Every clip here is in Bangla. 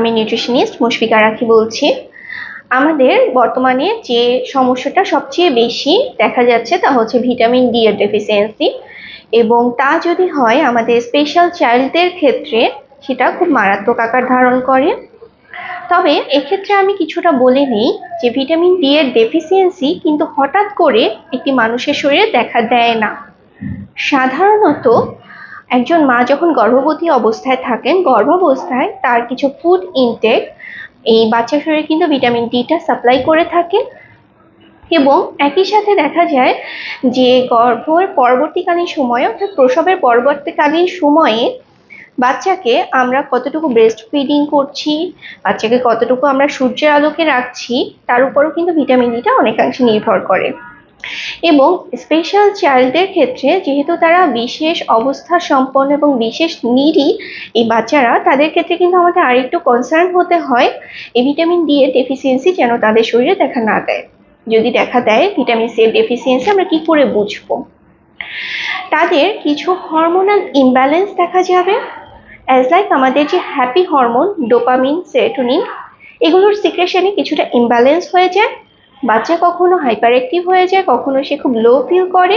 আমি নিউট্রিশনিস্ট মুশফিকা রাখি বলছি। আমাদের বর্তমানে যে সমস্যাটা সবচেয়ে বেশি দেখা যাচ্ছে তা হচ্ছে ভিটামিন ডি এর ডেফিসিয়েন্সি এবং তা যদি হয় আমাদের স্পেশাল চাইল্ডদের ক্ষেত্রে সেটা খুব মারাত্মক আকার ধারণ করে। তবে এক্ষেত্রে আমি কিছুটা বলে নিই যে ভিটামিন ডি এর ডেফিসিয়েন্সি কিন্তু হঠাৎ করে একটি মানুষের শরীরে দেখা দেয় না। সাধারণত একজন মা যখন গর্ভবতী অবস্থায় থাকেন, গর্ভাবস্থায় তার কিছু ফুড ইনটেক এই বাচ্চা শরীরে কিন্তু ভিটামিন ডিটা সাপ্লাই করে থাকে এবং একই সাথে দেখা যায় যে গর্ভের পরবর্তীকালীন সময়ে, অর্থাৎ প্রসবের পরবর্তীকালীন সময়ে বাচ্চাকে আমরা কতটুকু ব্রেস্ট ফিডিং করছি, বাচ্চাকে কতটুকু আমরা সূর্যের আলোকে রাখছি, তার উপরও কিন্তু ভিটামিন ডিটা অনেকাংশে নির্ভর করে। এবং স্পেশাল চাইল্ডদের ক্ষেত্রে যেহেতু তারা বিশেষ অবস্থা সম্পন্ন এবং বিশেষ নিডি এই বাচ্চারা, তাদের ক্ষেত্রে কিন্তু আমাদের আরেকটু কনসার্ন হতে হয় এই ভিটামিন ডি এর ডেফিসিয়েন্সি যেন তাদের শরীরে দেখা না দেয়। যদি দেখা দেয় ভিটামিন সি এর ডেফিসিয়েন্সি আমরা কি করে বুঝব? তাদের কিছু হরমোনাল ইমব্যালেন্স দেখা যাবে অ্যাজ লাইক আমাদের যে হ্যাপি হরমোন ডোপামিন সেরোটোনিন এগুলোর সিক্রেশনে কিছুটা ইমব্যালেন্স হয়ে যায়। বাচ্চা কখনো হাইপার অ্যাক্টিভ হয়ে যায়, কখনো সে খুব লো ফিল করে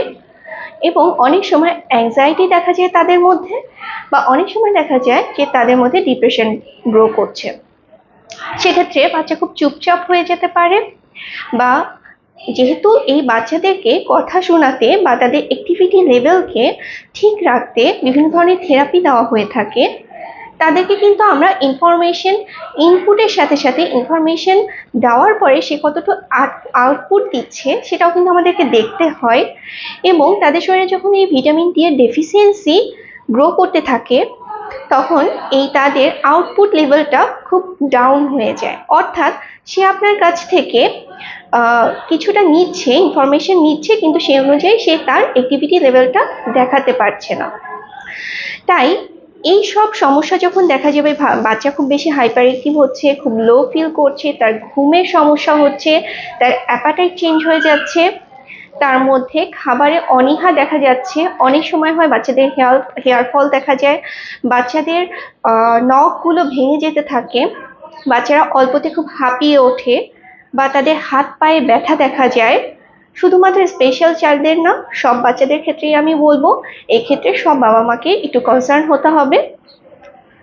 এবং অনেক সময় অ্যাংজাইটি দেখা যায় তাদের মধ্যে বা অনেক সময় দেখা যায় যে তাদের মধ্যে ডিপ্রেশন গ্রো করছে। সেক্ষেত্রে বাচ্চা খুব চুপচাপ হয়ে যেতে পারে বা যেহেতু এই বাচ্চাদেরকে কথা শোনাতে বা তাদের অ্যাক্টিভিটি লেভেলকে ঠিক রাখতে বিভিন্ন ধরনের থেরাপি দেওয়া হয়ে থাকে। তাদেরকে কিন্তু আমরা ইনফরমেশন ইনপুটের সাথে সাথে ইনফরমেশন দেওয়ার পরে সে কতটুকু আউটপুট দিচ্ছে সেটাও কিন্তু আমাদেরকে দেখতে হয়। এবং তাদের শরীরে যখন এই ভিটামিন ডি এর ডেফিসিয়েন্সি গ্রো করতে থাকে, তখন এই তাদের আউটপুট লেভেলটা খুব ডাউন হয়ে যায়। অর্থাৎ সে আপনার কাছ থেকে কিছুটা নিচ্ছে ইনফরমেশন নিচ্ছে, কিন্তু সেই অনুযায়ী সে তার অ্যাক্টিভিটি লেভেলটা দেখাতে পারছে না। তাই এই সব সমস্যা যখন দেখা যাবে বাচ্চা খুব বেশি হাইপার অ্যাক্টিভ হচ্ছে, খুব লো ফিল করছে, তার ঘুমের সমস্যা হচ্ছে, তার অ্যাপাটাইট চেঞ্জ হয়ে যাচ্ছে, তার মধ্যে খাবারে অনীহা দেখা যাচ্ছে। অনেক সময় হয় বাচ্চাদের হেয়ার হেয়ার ফল দেখা যায়, বাচ্চাদের নখগুলো ভেঙে যেতে থাকে, বাচ্চারা অল্পতে খুব হাঁপিয়ে ওঠে, বা তাদের হাত পায়ে ব্যথা দেখা যায়। শুধুমাত্র স্পেশাল চাইল্ডদের না, সব বাচ্চাদের ক্ষেত্রেই আমি বলব, এক্ষেত্রে সব বাবা মাকে একটু কনসার্ন হতে হবে।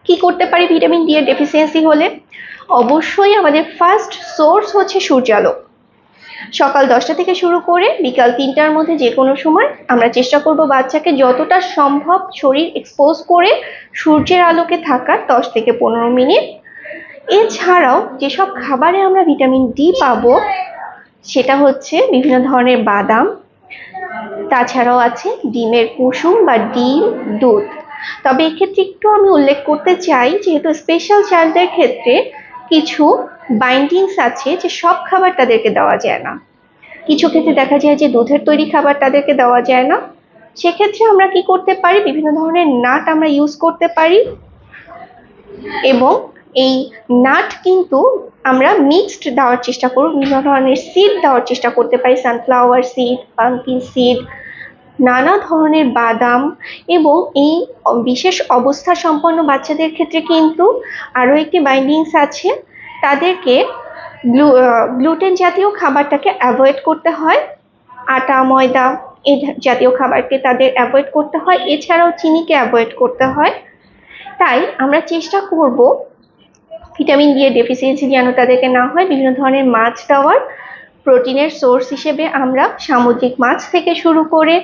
কি করতে পারি ভিটামিন ডি এর ডেফিসিয়েন্সি হলে? অবশ্যই আমাদের ফার্স্ট সোর্স হচ্ছে সূর্যালোক। সকাল দশটা থেকে শুরু করে বিকাল তিনটার মধ্যে যে কোনো সময় আমরা চেষ্টা করব বাচ্চাকে যতটা সম্ভব শরীর এক্সপোজ করে সূর্যের আলোকে থাকার দশ থেকে পনেরো মিনিট। এছাড়াও যেসব খাবারে আমরা ভিটামিন ডি পাবো সেটা হচ্ছে বিভিন্ন ধরনের বাদাম, তাছাড়াও আছে ডিমের কুসুম বা ডিম, দুধ। তবে এক্ষেত্রে একটু আমি উল্লেখ করতে চাই, যেহেতু স্পেশাল চাইল্ডদের ক্ষেত্রে কিছু বাইন্ডিংস আছে যে সব খাবার তাদেরকে দেওয়া যায় না। কিছু ক্ষেত্রে দেখা যায় যে দুধের তৈরি খাবার তাদেরকে দেওয়া যায় না। সেক্ষেত্রে আমরা কি করতে পারি? বিভিন্ন ধরনের নাট আমরা ইউজ করতে পারি এবং এই নাট কিন্তু আমরা মিক্সড দেওয়ার চেষ্টা করব, বিভিন্ন ধরনের সিড দেওয়ার চেষ্টা করতে পারি সানফ্লাওয়ার সিড পাম্পকিন সিড নানা ধরনের বাদাম এবং এই বিশেষ অবস্থা সম্পন্ন বাচ্চাদের ক্ষেত্রে কিন্তু আরও একটি বাইন্ডিংস আছে। তাদেরকে গ্লু গ্লুটেন জাতীয় খাবারটাকে অ্যাভয়েড করতে হয়। আটা, ময়দা এই জাতীয় খাবারকে তাদের অ্যাভয়েড করতে হয়। এছাড়াও চিনিকে অ্যাভয়েড করতে হয়। তাই আমরা চেষ্টা করব ভিটামিন ডি এর ডেফিসিয়েন্সি যেন তাদেরকে না হয়, বিভিন্ন ধরনের মাছ দেওয়ার প্রোটিনের সোর্স হিসেবে আমরা সামুদ্রিক মাছ থেকে শুরু করে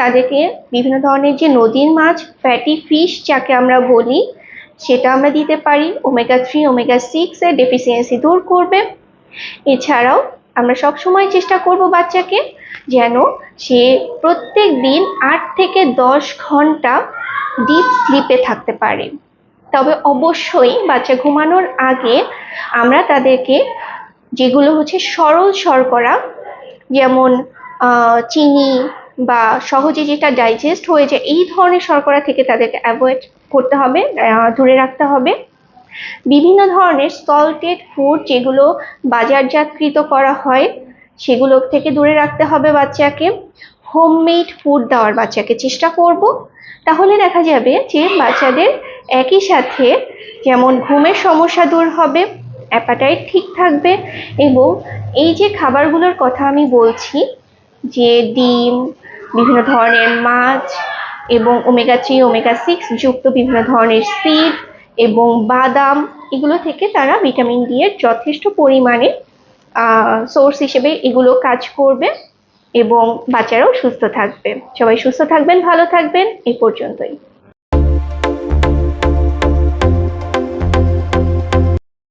তাদেরকে বিভিন্ন ধরনের যে নদীর মাছ ফ্যাটি ফিশ যাকে আমরা বলি, সেটা আমরা দিতে পারি। ওমেগা থ্রি ওমেগা সিক্স এর ডেফিসিয়েন্সি দূর করবে। এছাড়াও আমরা সব সময় চেষ্টা করব বাচ্চাকে যেন সে প্রত্যেক দিন আট থেকে দশ ঘণ্টা ডিপ স্লিপে থাকতে পারে। তবে অবশ্যই বাচ্চা ঘুমানোর আগে আমরা তাদেরকে যেগুলো হচ্ছে সরল শর্করা, যেমন চিনি বা সহজে যেটা ডাইজেস্ট হয়ে যায়, এই ধরনের শর্করা থেকে তাদেরকে অ্যাভয়েড করতে হবে দূরে রাখতে হবে। বিভিন্ন ধরনের সল্টেড ফুড যেগুলো বাজারজাতকৃত করা হয়, সেগুলো থেকে দূরে রাখতে হবে বাচ্চাকে। হোমমেড ফুড দেওয়ার বাচ্চাকে চেষ্টা করব। তাহলে দেখা যাবে যে বাচ্চাদের একই সাথে যেমন ঘুমের সমস্যা দূর হবে অ্যাপাটাইট ঠিক থাকবে এবং এই যে খাবারগুলোর কথা আমি বলছি, যে ডিম, বিভিন্ন ধরনের মাছ এবং ওমেগা থ্রি ওমেগা সিক্স যুক্ত বিভিন্ন ধরনের সিড এবং বাদাম, এগুলো থেকে তারা ভিটামিন ডি এর যথেষ্ট পরিমাণে সোর্স হিসেবে এগুলো কাজ করবে এবং বাচ্চারাও সুস্থ থাকবে। সবাই সুস্থ থাকবেন, ভালো থাকবেন এই পর্যন্তই।